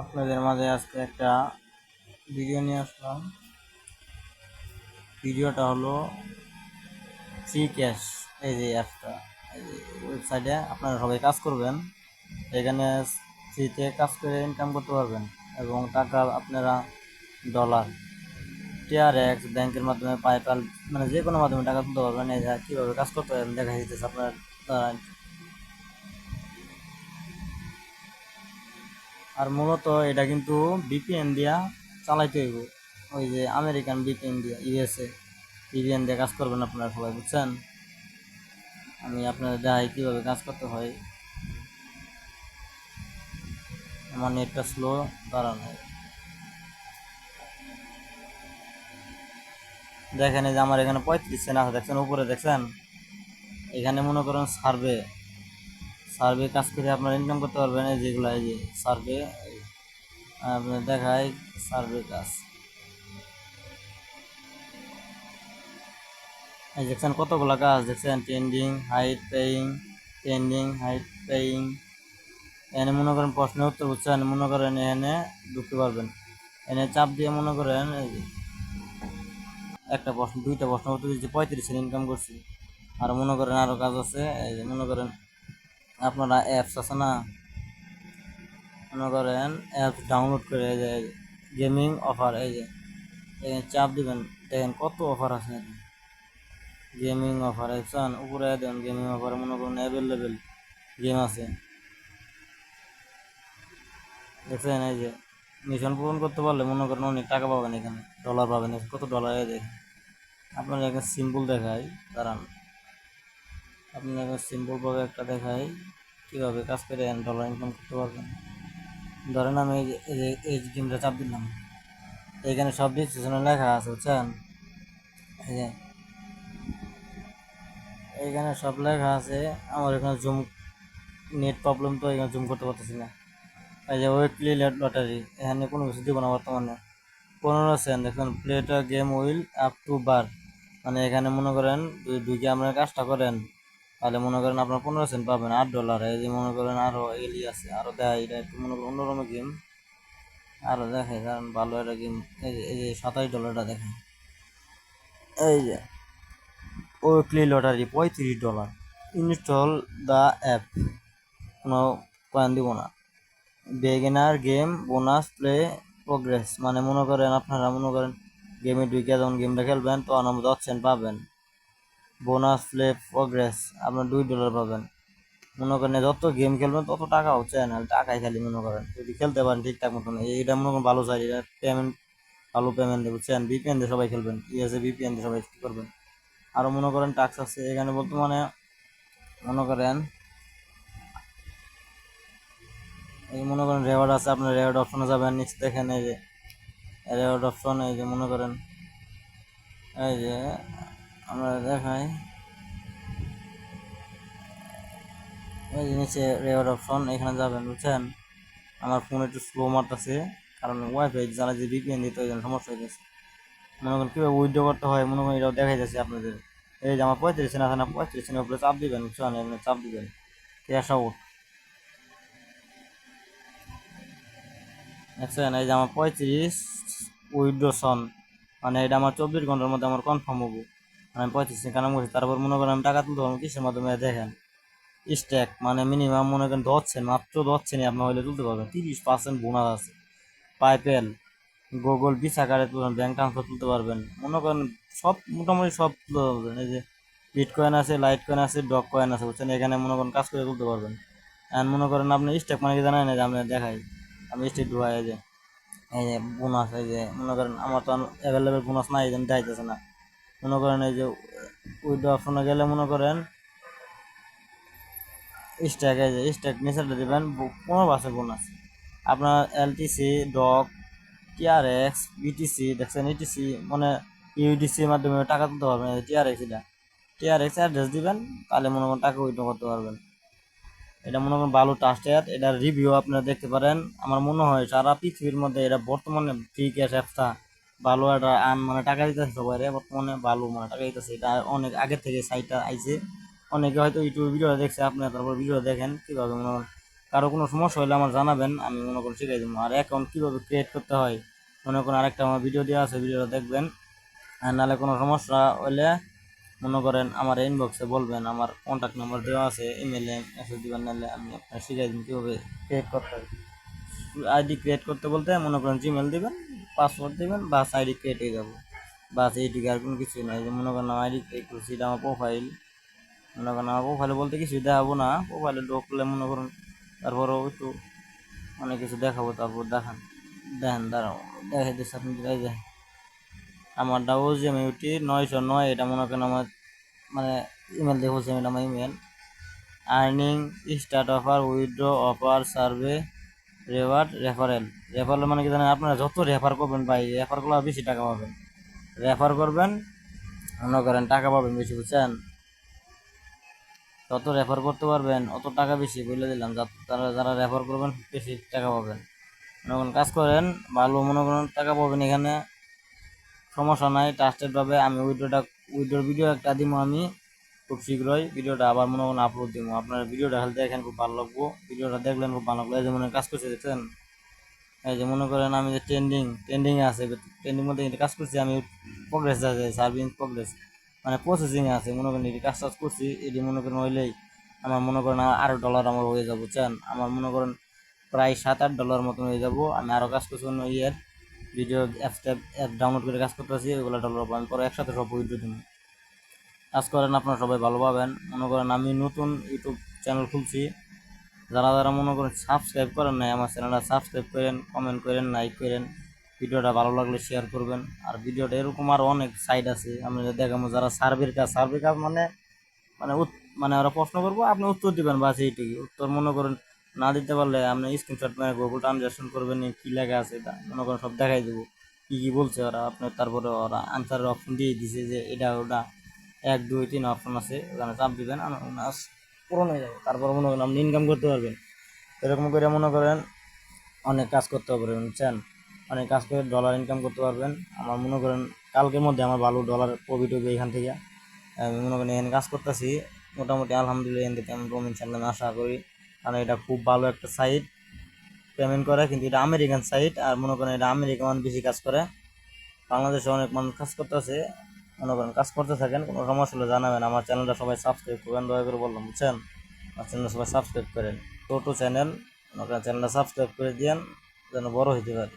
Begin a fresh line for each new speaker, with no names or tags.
আপনাদের মাঝে আজকে একটা ভিডিও নিয়ে আসলাম। ভিডিওটা হলো ফ্রি ক্যাশ এই যে অ্যাপটা এই যে ওয়েবসাইটে আপনারা সবাই কাজ করবেন, এখানে ফ্রিতে কাজ করে ইনকাম করতে পারবেন এবং টাকা আপনারা ডলার টিআরএক্স ব্যাংকের মাধ্যমে পাইপাল মানে যে কোনো মাধ্যমে টাকা তুলতে পারবেন। এই যে কীভাবে কাজ করতে পারবেন, দেখা যাচ্ছে আপনার আর মূলত এটা কিন্তু বিপিএন দিয়া চালাইতে হইব। ওই যে আমেরিকান বিপিএন দিয়া ইউএসএ বিপিএন দিয়ে কাজ করবেন আপনারা সবাই, বুঝছেন? আমি আপনাদের দেখাই কীভাবে কাজ করতে হয়। আমার নেটটা স্লো দাঁড়ানো দেখেন এই যে আমার এখানে পঁয়ত্রিশ সেন আছে, দেখছেন? উপরে দেখছেন? এখানে মনে করেন সার্ভে। সার্ভে কাজ করে আপনারা ইনকাম করতে পারবেন, এই যেগুলো, এই যে সার্ভে আপনার দেখায় সার্ভে কাজ। এই দেখছেন কতগুলো কাজ, দেখছেন trending height paying trending height paying এনে মনে করেন প্রশ্নের উত্তর বুঝছেন মনে করেন এনে ঢুকতে পারবেন। এনে চাপ দিয়ে মনে করেন একটা প্রশ্ন, দুইটা প্রশ্ন উত্তর দিচ্ছি পঁয়ত্রিশ ইনকাম করছি। আর মনে করেন আরও কাজ আছে, এই যে মনে করেন আপনারা অ্যাপস আছে না? মনে করেন অ্যাপস ডাউনলোড করে এই যে গেমিং অফার এই যে এখানে চাপ দিবেন, দেখেন কত অফার আছে গেমিং অফার দেখছেন উপরে দেন গেমিং অফার মনে করেন অ্যাভেলেবেল গেম আছে। দেখছেন এই যে মিশন পূরণ করতে পারলে মনে করেন অনেক টাকা পাবেন এখানে ডলার পাবেন, কত ডলার দেখেন আপনার এখানে সিম্পল দেখায় দাঁড়ান। আপনাকে সিম্পলভাবে একটা দেখাই, কীভাবে কাজ করে ডলার ইনকাম করতে পারবেন। ধরেন আমি এই যে- গেমটা চাপ দিলাম। এখানে সব ডিসক্রিপশনে লেখা আছে, বুঝছেন? এই যে এইখানে সব লেখা আছে, আমার এখানে জুম নেট প্রবলেম তো এখানে জুম করতে পারতেছি না। এই যে উইকলি লটারি এখানে কোনো কিছু দিব না বর্তমানে। পনেরো সেন্ট দেখুন প্লেটা গেম উইল আপ টু বার মানে এখানে মনে করেন, দুই দুই আপনার কাজটা করেন? তাহলে মনে করেন আপনার পনেরো সেন্ট পাবেন, আট ডলার এই যে মনে করেন আরও এলি আছে আরও দেখায় এটা একটু মনে করেন অন্যরকম গেম আরও দেখে, কারণ ভালো একটা গেম এই যে এই যে সাতাশ ডলারটা দেখেন। এই যে উইকলি লটারি পঁয়ত্রিশ ডলার ইনস্টল দ্য অ্যাপ কোনো পয়েন্ট দিব না। Beginner game bonus play progress মানে মনে করেন আপনারা মনে করেন গেমে ঢুকে যখন গেমটা খেলবেন তখন আমরা দশ পাবেন। বোনাস প্লে প্রোগ্রেস আপনার দুই ডলার পাবেন। মনে করেন যত গেম খেলবেন, তত টাকা হচ্ছে না টাকাই খালি মনে করেন। যদি খেলতে পারেন ঠিকঠাক মতন এইটা মনে করেন ভালো চাই এটা পেমেন্ট ভালো পেমেন্ট বুঝছেন বিপিএন দিয়ে সবাই খেলবেন ইউএসএ বিপিএন দিয়ে সবাই করবেন। আরও মনে করেন টাক্স আছে, এখানে বর্তমানে মনে করেন, এই মনে করেন রেওয়ার্ড আছে, আপনার রেওয়ার্ড অপশনে যাবেন। নিচে দেখেন এই যে রেওয়ার্ড অপশন এই যে মনে করেন, এই যে আমরা দেখাই। ওই নিচে রেওয়ার্ড অপশন এখানে যাবেন, বুঝছেন? আমার ফোন একটু স্লো মারতেছে, কারণ ওয়াইফাই জ্বালা যে বিপিএন দিতে ওই জন্য সমস্যা হয়ে গেছে। মনে করেন কীভাবে উইথড্র করতে হয়, মনে করেন এটাও দেখাই যাচ্ছে আপনাদের। এই যে আমার পঁয়ত্রিশ আছে না, পঁয়ত্রিশ উপরে চাপ দিবেন, বুঝছেন? এখানে চাপ দিবেন। ক্যাশ আউট দেখছেন? এই যে আমার পঁয়ত্রিশ উইড্রোসন মানে এটা আমার চব্বিশ ঘণ্টার মধ্যে আমার কনফার্ম হব। আমি পঁয়ত্রিশ কানাম করছি তারপর মনে করেন আমি টাকা তুলতে পারব কিসের মাধ্যমে? দেখেন স্ট্যাক মানে মিনিমাম মনে করেন ধরছেন মাত্র সেনই আপনার হইলে তুলতে পারবেন। তিরিশ পার্সেন্ট বোনাস আছে। পাইপেল গুগল ভিসা কার্ডে তুলবেন ব্যাঙ্ক ট্রান্সফার তুলতে পারবেন। মনে করেন সব, মোটামুটি সব তুলতে পারবেন। এই যে বিট কয়েন আছে লাইট কয়েন আছে ডক কয়েন আছে, বুঝছেন? এখানে মনে করেন কাজ করে তুলতে পারবেন। আর মনে করেন আপনি স্ট্যাক মানে কি এই যে আপনি দেখাই, আমি স্টেট ঢুকাই, এই যে এই যে বোনাস এই যে, মনে করেন আমার তো অ্যাভেলেবেল বোনাস নাই, এই জন্য দেখাইতেছে না। মনে করেন এই যে উইডো অপশনে গেলে মনে করেন স্ট্যাক এই যে স্ট্যাক নিচেটা দেবেন পনেরো পার্সেন্ট বোনাস আপনার এলটিসি ডক টিআরএক্স বিটিসি দেখছেন ইটিসি মানে ইউডিসির মাধ্যমে টাকা তুলতে পারবেন টিআরএক্স এটা টিআরএক্স অ্যাড্রেস দিবেন, তাহলে মনে করেন টাকা উইড্রো করতে পারবেন। এটা মনে করেন ভালো ট্রাস্টেড এটার রিভিউ আপনারা দেখতে পারেন। আমার মনে হয় সারা পৃথিবীর মধ্যে এটা বর্তমানে ফ্রি ক্যাশ অ্যাপসটা ভালো একটা মানে টাকা দিতেছে সবাই বর্তমানে ভালো মানে টাকা দিতেছে। এটা অনেক আগে থেকে সাইটটা আইছে। অনেকে হয়তো ইউটিউব ভিডিও দেখছে আপনারা তারপর ভিডিও দেখেন কীভাবে মনে কারও কোনো সমস্যা হলে আমার জানাবেন, আমি মনে করেন শিখাই দেবো। আর অ্যাকাউন্ট কীভাবে ক্রিয়েট করতে হয়, মনে করেন আরেকটা আমার ভিডিও দেওয়া আছে, ভিডিওটা দেখবেন। আর নাহলে কোনো সমস্যা হলে মনে করেন আমার ইনবক্সে বলবেন, আমার কন্ট্যাক্ট নাম্বার দেওয়া আছে ইমেলে মেসেজ দিবেন নাহলে আমি আপনার শিখাই দিন কীভাবে ক্রিয়েট করতে হয়। আইডি ক্রিয়েট করতে বলতে মনে করেন জিমেল দিবেন। পাসওয়ার্ড দিবেন, বাস আইডি হয়ে যাব। বাস এইদিকে আর কোনো কিছুই নাই। যে মনে করেন আইডি করছি এটা আমার প্রোফাইল মনে করেন আমার প্রোফাইলে বলতে কিছুই দেখাবো না। প্রোফাইলে ঢুকলে মনে করুন তারপরও একটু অনেক কিছু দেখাবো, তারপর দেখান। দেখেন, দাঁড়াও দেখে দিচ্ছে আপনি যে আমারটা ও যে মিউটি নয়শো নয়, এটা মনে করেন আমার মানে ইমেল বলছি এটা আমার email earning start offer withdraw offer survey reward referral. Referral মানে কি জানেন, আপনারা যত রেফার করবেন ভাই রেফার করলে বেশি টাকা পাবেন। রেফার করবেন, মনে করেন টাকা পাবেন বেশি, বুঝছেন? যত রেফার করতে পারবেন, অত টাকা বেশি, বলে দিলাম। তারা, যারা রেফার করবেন, বেশি টাকা পাবেন। মনে করেন কাজ করেন, ভালো মনে করেন টাকা পাবেন এখানে। সমস্যা নাই ট্রাস্টেড ভাবে আমি উইডোটা উইডোর ভিডিও একটা দিব আমি। খুব শীঘ্রই ভিডিওটা আবার মনে করেন আপলোড দিব। আপনার ভিডিওটা খালি দেখেন খুব ভালো লাগবো। ভিডিওটা দেখলেন খুব ভালো লাগল। এই যে মনে কাজ করছে, দেখছেন? এই যে মনে করেন আমি যে ট্রেন্ডিং ট্রেন্ডিং আছে ট্রেন্ডিং মধ্যে কিন্তু কাজ করছি, আমি প্রোগ্রেস আছে সার্ভিং প্রোগ্রেস মানে প্রসেসিং আছে। মনে করেন এটি কাজ টাজ করছি এটি মনে করেন হইলেই আমার মনে করেন আরও ডলার আমার হয়ে যাব, বুঝছেন? আমার মনে করেন প্রায় সাত আট ডলার মতন হয়ে যাব। আমি আরও কাজ করছি অন্য ইয়ের ভিডিও অ্যাপটা অ্যাপ ডাউনলোড করে কাজ করতেছি, ওগুলো ডলার পাবো আমি পরে একসাথে সব উইড্রো দিব। কাজ করেন, আপনারা সবাই ভালো পাবেন। মনে করেন আমি নতুন ইউটিউব চ্যানেল খুলছি। যারা যারা মনে করেন সাবস্ক্রাইব করেন নাই আমার চ্যানেলটা, সাবস্ক্রাইব করেন কমেন্ট করেন লাইক করেন। ভিডিওটা ভালো লাগলে শেয়ার করবেন। আর ভিডিওটা এরকম আরও অনেক সাইড আছে, আমি দেখাবো যারা সার্ভের কাজ সার্ভে কাজ মানে মানে মানে ওরা প্রশ্ন করব, আপনি উত্তর দিবেন বাস এইটুকু উত্তর মনে করেন না দিতে পারলে আপনি স্ক্রিনশট মেরে গুগল ট্রানজাকশন করবেন কী লেখা আছে এটা, মনে করেন সব দেখাই দেবো। কী কী বলছে ওরা আপনার তারপরে ওরা আনসারের অপশন দিয়ে দিছে যে এটা, ওটা। এক, দুই, তিন অপশন আছে। ওখানে চাপ দিবেন আনাস পূরণ হয়ে যাবে। তারপর মনে করেন আপনি ইনকাম করতে পারবেন। এরকম করে মনে করেন অনেক কাজ করতে পারবেন বুঝছেন? অনেক কাজ করে ডলার ইনকাম করতে পারবেন। আমার মনে করেন কালকের মধ্যে আমার ভালো ডলার প্রফিট হবে এখান থেকে। আমি মনে করেন এখানে কাজ করতেছি। মোটামুটি আলহামদুলিল্লাহ এখান থেকে আমি পেমেন্ট আমি আশা করি। কারণ এটা খুব ভালো একটা সাইট পেমেন্ট করে, কিন্তু এটা আমেরিকান সাইট আর মনে করেন এটা আমেরিকা মানুষ বেশি কাজ করে। বাংলাদেশে অনেক মানুষ কাজ করতেছে। মনে করেন, কাজ করতে থাকেন, কোনো সমস্যা হলে জানাবেন। আমার চ্যানেলটা সবাই সাবস্ক্রাইব করবেন, দয়া করে বললাম, বুঝছেন? আমার চ্যানেলটা সবাই সাবস্ক্রাইব করেন। টোটো চ্যানেল করেন, চ্যানেলটা সাবস্ক্রাইব করে দিয়েন, যেন বড় হইতে পারে।